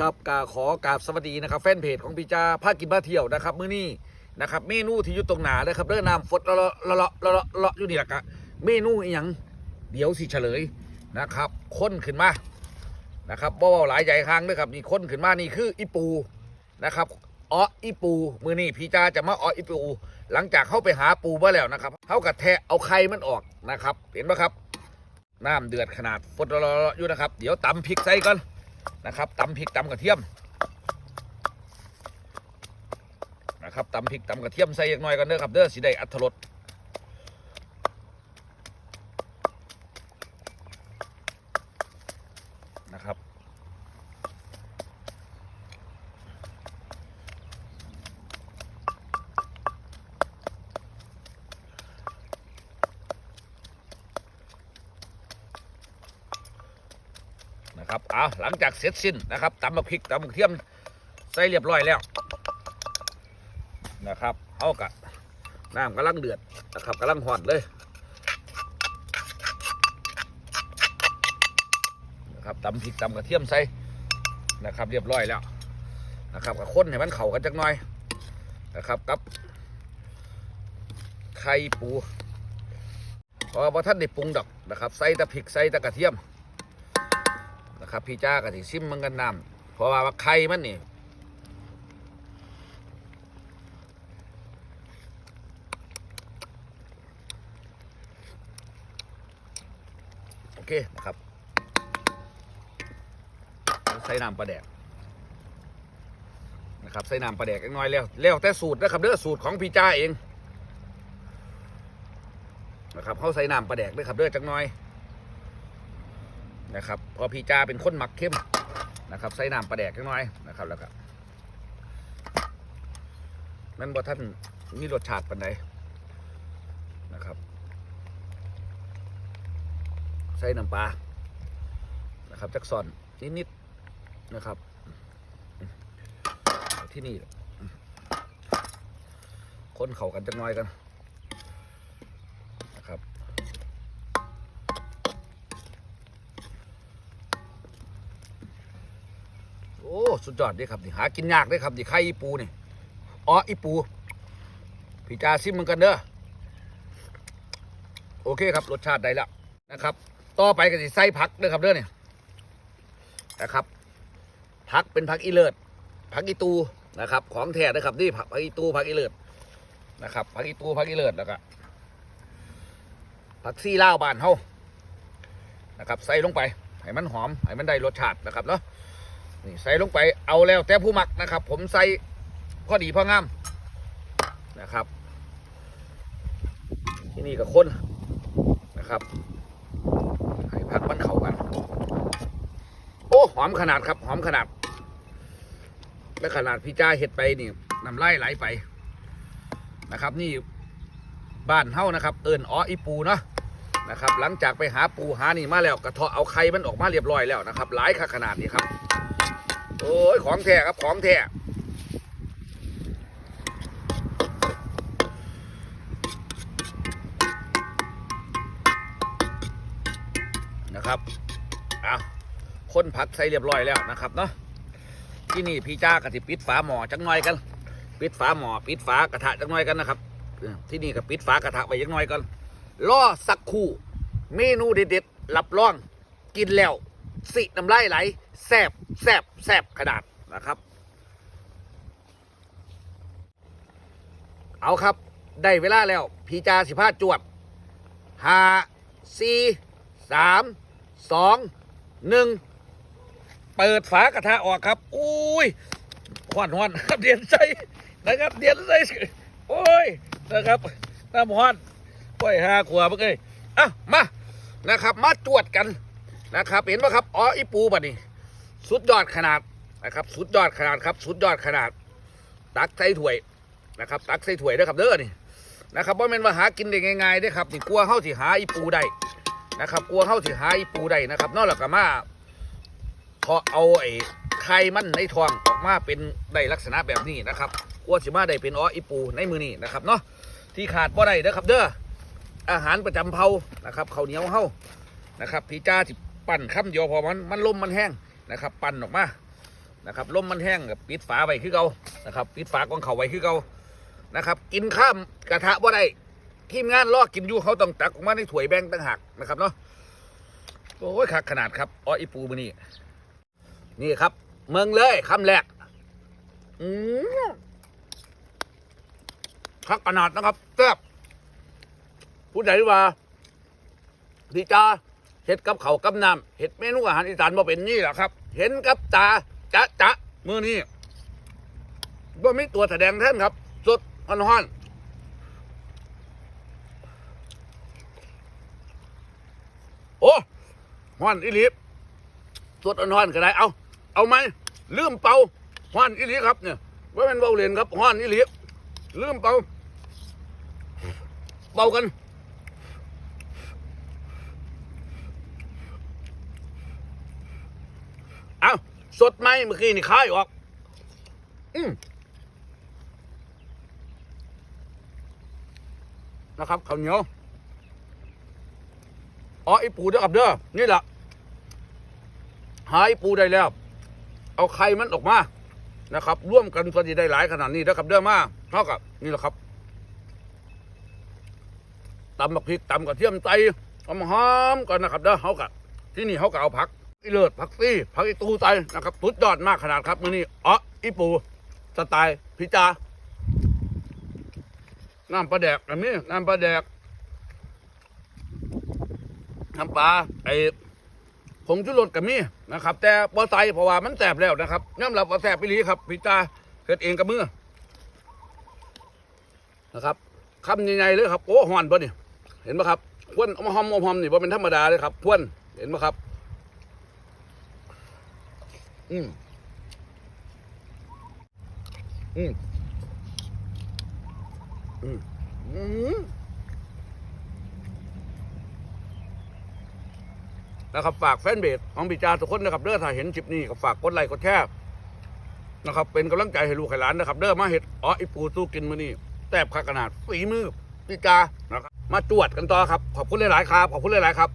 ครับกาขอกราบสวัสดีนะครับ แฟนเพจของพี่จาภาคกินบ้าเที่ยวนะครับมื้อนี้นะครับเมนูที่อยู่ตรงหนานะครับเรื่องน้ำฟดละละละละละละอยู่นี่แหละกะเมนูอหยังเดี๋ยวสิเฉลยนะครับค้นขึ้นมานะครับบ่เว้าหลายใหญ่ครั้งด้วยครับนี่ค้นขึ้นมานี่คืออีปูนะครับอ้ออีปูมือนี้พี่จาจะมาอ้ออีปู หลังจากเข้าไปหาปูมาแล้วนะครับเขากระแทะเอาไข่มันออกนะครับ เห็นปะครับน้ำเดือดขนาดฟดละละละอยู่นะครับ เดี๋ยวตำพริกใส่ก่อน นะครับตำพริกตำกระเทียมนะครับตำพริกตำกระเทียมใส่อีกหน่อยกันเด้อครับเด้อสีได้อัตรส นะครับอ่าหลังจากเสร็จสิ้นนะครับตำมะพริกตำกระเทียมใส่เรียบร้อยแล้วนะครับเอากะน้ำกำลังเดือดนะครับกำลังหอดเลยนะครับตำพริกตำกระเทียมใส่นะครับ เรียบร้อยแล้วนะครับกับคนให้มันเข้ากันจักหน่อยนะครับกับไข่ปูพราะท่านได้ปรุงดอกนะครับ ใส่แตะพริกใส่แตะกระเทียม นะครับ พี่จ้าก็สิซิมมันกันน้ำเพราะว่าไข่มันนี่โอเคนะครับใส่น้ำปลาแดกนะครับใส่น้ำปลาแดกเล็กน้อยแล้วแล้วแต่สูตรนะครับเด้อสูตรของพี่จ้าเองนะครับเขาใส่น้ำปลาแดกด้วยครับเด้อจักหน้อย นะครับพอพี่จ้าเป็นคนหมักเข้มนะครับ ใส่น้ำปลาแดกจักหน้อยนะครับ แล้วก็นั่นบ่ท่านมีรสชาติปันใดนะครับ ใส่น้ำปลานะครับจักซอนนิดๆนะครับ ที่นี่คนเข่ากันจักน้อยกัน สุดยอดเด้ครับนี่หากินยากเด้ครับนี่ไข่อีปูนี่อ๋ออีปูพี่จาซิมมันกันเด้อโอเคครับรสชาติได้แล้วนะครับ ต่อไปก็สิใส่ผักเด้อครับเด้อเนี่ยนะครับผักเป็นผักอีเลิศผักอีตูนะครับ ของแท้เด้ครับนี่ผักอีตูผักอีเลิศนะครับผักอีตูผักอีเลิศแล้วก็ผักซี่ล่าบานเฮานะครับ ใส่ลงไปให้มันหอมให้มันได้รสชาตินะครับเนาะนี่ใส่ลงไป เอาแล้วแต่ผู้หมักนะครับ ผมใส่พอดีพองามนะครับ ที่นี่กับคนนะครับให้พักมันเข้ากัน โอ้หอมขนาดครับ หอมขนาด และขนาดพี่จ้าเห็ดไปนี่น้ำลายไหลไปนะครับ นี่บ้านเฮ้านะครับ เอิญอ้ออีปูเนาะนะครับ หลังจากไปหาปูหานี่มาแล้วกระเทาะเอาไข่มันออกมาเรียบร้อยแล้วนะครับ หลายขนาดนี้ครับ อ้ยของแท้ครับของแท้นะครับอะคนผักใส่เรียบร้อยแล้วนะครับเนาะที่นี่พี่จ้ากะติปิดฝาหม้อจังหน่อยกัน ปิดฝาหม้อปิดฝากระทะจังหน่อยกันนะครับ ที่นี่ก็ปิดฝากระทะไว้จังหน่อยกันรอสักคู่ เมนูเด็ดๆรับรอง กินแล้ว สิน้ำไลายไหลแซบแซบแซบขนาดนะครับ เอาครับ ได้เวลาแล้ว พีจาสิพาจวดห้าสี่สามสองหนึ่งเปิดฝากระทะออกครับ อุ้ยหวานหวานครับเดียนใส่นะครับเดียนใส่โอ้ยนะครับน้ำหวานโอ้ยห้าขวบเอ้ยอะมานะครับ มาจวดกัน นะครับ เห็นไหมครับอ๋ออีปูบัดนี้ สุดยอดขนาดนะครับ สุดยอดขนาดครับ สุดยอดขนาด ตักใส่ถ้วยนะครับ ตักใส่ถ้วยด้วยครับเด้อนี่นะครับว่าเป็นมาหากินได้ง่ายๆด้ครับนี่กลัวเข้าสิหาอีปูได้นะครับ กลัวเข้าสิหาอีปูได้นะครับนอกจากมาพอเอาไอ้ไข่มันในท้องออกมาเป็นได้ลักษณะแบบนี้นะครับกลัวสิมาได้เป็นอ๋ออีปูในมือนี้นะครับเนาะที่ขาดบ่ได้เด้อครับ เด้ออาหารประจำเผานะครับข้าวเหนียวเฮานะครับพี่จ้าสิ ปั่นคำเดียวพอมันมันลมมันแห้งนะครับ ปั่นออกมานะครับลมมันแห้งกับปิดฝาไว้คือเก่านะครับปิดฝากองเขาไว้คือเก่านะครับ กินข้ามกระทะว่าได้ทีมงานลอกกินอยู่เขาต้องตักออกมาในถ้วยแบงต่างหากนะครับเนาะโอ้ยขาดขนาดครับอ้ออีปูมือนี่นี่ครับ เมืองเลยคำแรกอืมคักขนาดนะครับแซ่บผู้ใดว่าพี่จ้า เห็ดกับเขากับน้ำเห็ดเมนูอาหารอีสานมาเป็นนี่แหละครับ เห็นกับตาจะจะมือนี้ว่ามีตัวแสดงแท่นครับ สดฮอนฮอนโอ้ฮอนอีหลีสดฮอนฮอนก็ได้เอาเอาไหมลืมเป่าฮอนอีลีครับเนี่ยว่าเป็นเบาเรียนครับฮอนอีลีลืมเป่าเป่ากัน เอา สดไหมเมื่อกี้นี่คายออก อืมนะครับข้าวเหนียวอ๋อไอปูเด้อครับเด้อนี่แหละหาไอปูได้แล้ว เอาไข่มันออกมานะครับ ร่วมกันพอดีได้หลายขนาดนี้เด้อครับเด้อมาเท่ากับนี่แหละครับตำบักพริกตำกระเทียมไตหอมหอมก่อนนะครับเด้อเขากับที่นี่เขาก็เอาผัก อีเลิศผักซี่ผักอีตูไตนะครับสุดยอดมากขนาดครับมื้อนี้อ๋ออีปูสไตล์พิจาน้ำปลาแดกอันนี้น้ำปลาแดกน้ำปลาไอ้ผงชูรสกับมีนะครับ แต่บ่ใสเพราะว่ามันแสบแล้วนะครับย่ำหลับว่าแสบไปลีครับพิจาเกิดเองกับมือนะครับคำใหญ่ๆเลยครับโอ้หอนปะนี่เห็นไหมครับควนอมหอมหอมนี่ว่าเป็นธรรมดาเลยครับควนเห็นไหมครับ อืมอืมอืมอืมนะครับฝากแฟนเพจของปิจาทุกคนนะครับเด้อถ้าเห็นคลิปนี้ก็ฝากกดไลค์กดแชร์นะครับ เป็นกำลังใจให้ลูกให้หลานนะครับ เด้อมาเห็ดอ๋อไอปูสู้กินมื้อนี้แซ่บขนาดฝีมือปิจานะครับ มาจวดกันต่อครับ ขอบคุณหลายๆครับ ขอบคุณหลายๆครับ